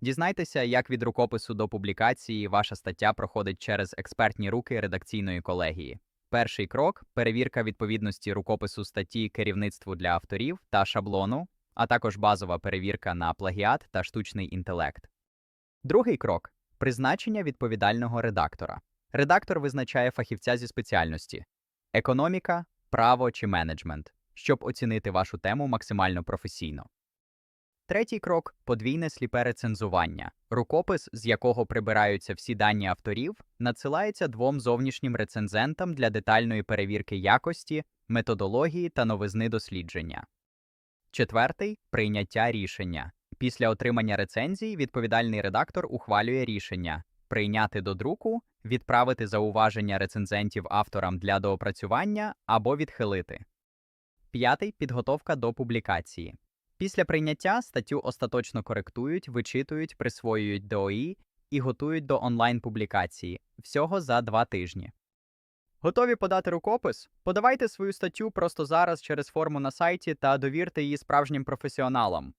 Дізнайтеся, як від рукопису до публікації ваша стаття проходить через експертні руки редакційної колегії. Перший крок перевірка відповідності рукопису статті керівництву для авторів та шаблону, а також базова перевірка на плагіат та штучний інтелект. Другий крок призначення відповідального редактора. Редактор визначає фахівця зі спеціальності економіка, право чи менеджмент, щоб оцінити вашу тему максимально професійно. Третій крок подвійне сліпе рецензування. Рукопис, з якого прибираються всі дані авторів, надсилається двом зовнішнім рецензентам для детальної перевірки якості, методології та новизни дослідження. Четвертий прийняття рішення. Після отримання рецензій відповідальний редактор ухвалює рішення прийняти до друку, відправити зауваження рецензентів авторам для доопрацювання або відхилити. П'ятий підготовка до публікації. Після прийняття статтю остаточно коректують, вичитують, присвоюють ДОІ і готують до онлайн-публікації всього за два тижні. Готові подати рукопис? Подавайте свою статтю просто зараз через форму на сайті та довірте її справжнім професіоналам.